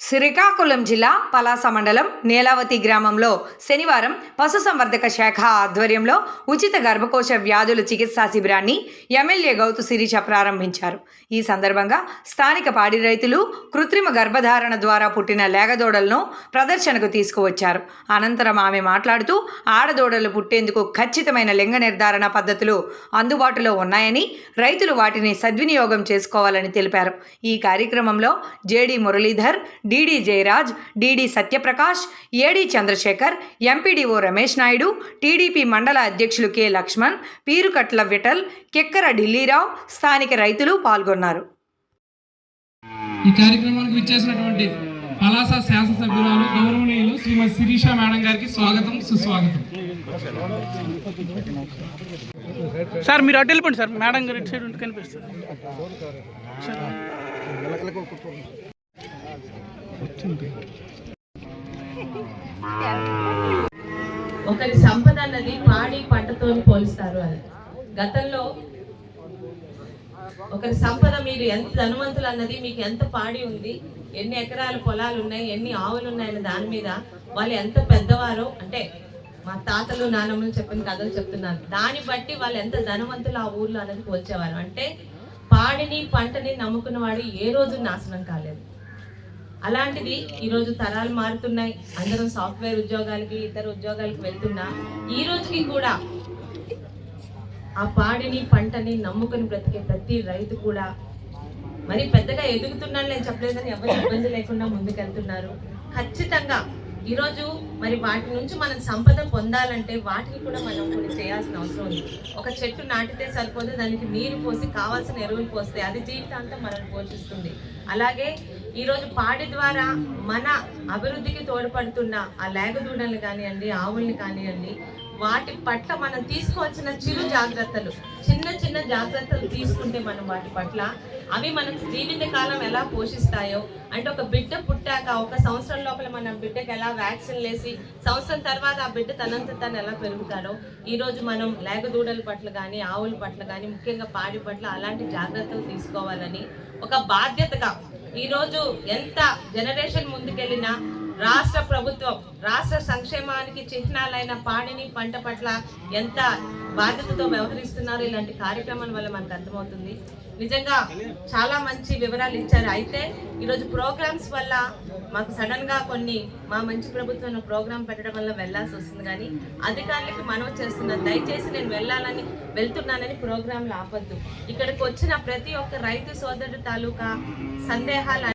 శ్రీకాకుళం జిల్లా పలాస మండలం నేలావతి గ్రామంలో శనివారం పశుసంవర్ధక శాఖ ఆధ్వర్యంలో ఉచిత గర్భకోశ వ్యాధుల చికిత్సా శిబిరాన్ని ఎమ్మెల్యే గౌతు శిరీష ప్రారంభించారు. ఈ సందర్భంగా స్థానిక పాడి రైతులు కృత్రిమ గర్భధారణ ద్వారా పుట్టిన లేగదూడలను ప్రదర్శనకు తీసుకువచ్చారు. అనంతరం ఆమె మాట్లాడుతూ ఆడదూడలు పుట్టేందుకు ఖచ్చితమైన లింగ నిర్ధారణ పద్ధతులు అందుబాటులో ఉన్నాయని రైతులు వాటిని సద్వినియోగం చేసుకోవాలని తెలిపారు. ఈ కార్యక్రమంలో JD Muralidhar DD Jayaraj DD Satyaprakash AD Chandrasekhar MPDO Ramesh Naidu TDP మండల అధ్యక్షులు కె లక్ష్మణ్ పీరుకట్ల విఠల్ కెక్కర ఢిల్లీరావు స్థానిక రైతులు పాల్గొన్నారు. ఈ కార్యక్రమానికి విచ్చేసినటువంటి పలాస శాసనసభ్యురాలు గౌరవనీయులు శ్రీమతి శిరీష మేడం గారికి స్వాగతం సుస్వాగతం. సార్ మీరు అటు వెళ్ళిపోండి సార్. మేడం గారు ఇటు సైడ్ ఉంటే కనిపిస్తుంది. ఒకరి సంపద అన్నది పాడి పంటతో పోలుస్తారు అని గతంలో ఒకరి సంపద మీరు ఎంత ధనవంతులు అన్నది మీకు ఎంత పాడి ఉంది ఎన్ని ఎకరాల పొలాలు ఉన్నాయి ఎన్ని ఆవులు ఉన్నాయన్న దాని మీద వాళ్ళు ఎంత పెద్దవారో అంటే మా తాతలు నానమ్మలు చెప్పిన కథలు చెప్తున్నాను. దాన్ని బట్టి వాళ్ళు ఎంత ధనవంతులు ఆ ఊర్లో అనేది పోల్చేవారు. అంటే పాడిని పంటని నమ్ముకున్న వాడు ఏ రోజు నాశనం కాలేదు. అలాంటిది ఈరోజు తరాలు మారుతున్నాయి. అందరం సాఫ్ట్వేర్ ఉద్యోగాలకి ఇతర ఉద్యోగాలకు వెళ్తున్నా ఈ రోజుకి కూడా ఆ పాడిని పంటని నమ్ముకుని బ్రతికే ప్రతి రైతు కూడా మరి పెద్దగా ఎదుగుతున్నాను నేను చెప్పలేదని ఎవరు ఇబ్బంది లేకుండా ముందుకెళ్తున్నారు. ఖచ్చితంగా ఈరోజు మరి వాటి నుంచి మనం సంపద పొందాలంటే వాటిని కూడా మనం కొన్ని చేయాల్సిన అవసరం ఉంది. ఒక చెట్టు నాటితే సరిపోదు దానికి నీరు పోసి కావాల్సిన ఎరువులు పోస్తే అది జీవితాంతం మనల్ని పోషిస్తుంది. అలాగే ఈరోజు పాడి ద్వారా మన అభివృద్ధికి తోడ్పడుతున్న ఆ లేగదూడలు కానివ్వండి ఆవుల్ని కానివ్వండి వాటి పట్ల మనం తీసుకోవాల్సిన చిరు జాగ్రత్తలు. చిన్న చిన్న జాగ్రత్తలు తీసుకుంటే మనం వాటి పట్ల అవి మనకు జీవిత కాలం ఎలా పోషిస్తాయో అంటే ఒక బిడ్డ పుట్టాక ఒక సంవత్సరం లోపల మనం బిడ్డకి ఎలా వ్యాక్సిన్ వేసి సంవత్సరం తర్వాత ఆ బిడ్డ తనంత తను ఎలా పెరుగుతాడో ఈరోజు మనం లేగదూడల పట్ల కానీ ఆవుల పట్ల కానీ ముఖ్యంగా పాడి పట్ల అలాంటి జాగ్రత్తలు తీసుకోవాలని ఒక బాధ్యతగా ఈరోజు ఎంత జనరేషన్ ముందుకెళ్ళినా రాష్ట్ర ప్రభుత్వం రాష్ట్ర సంక్షేమానికి చిహ్నాలైన పాడిని పంట పట్ల ఎంత బాధ్యతతో వ్యవహరిస్తున్నారు ఇలాంటి కార్యక్రమాల వల్ల మనకు అర్థమవుతుంది. నిజంగా చాలా మంచి వివరాలు ఇచ్చారు. అయితే ఈరోజు ప్రోగ్రామ్స్ వల్ల మాకు సడన్గా కొన్ని మా మంచి ప్రభుత్వం ప్రోగ్రామ్ పెట్టడం వల్ల వెళ్ళాల్సి వస్తుంది కానీ అధికారులకు మనవి చేస్తున్నాను దయచేసి నేను వెళ్ళాలని వెళ్తున్నానని ప్రోగ్రాంలు ఆపద్దు. ఇక్కడికి వచ్చిన ప్రతి ఒక్క రైతు సోదరుడు తాలూకా సందేహాలు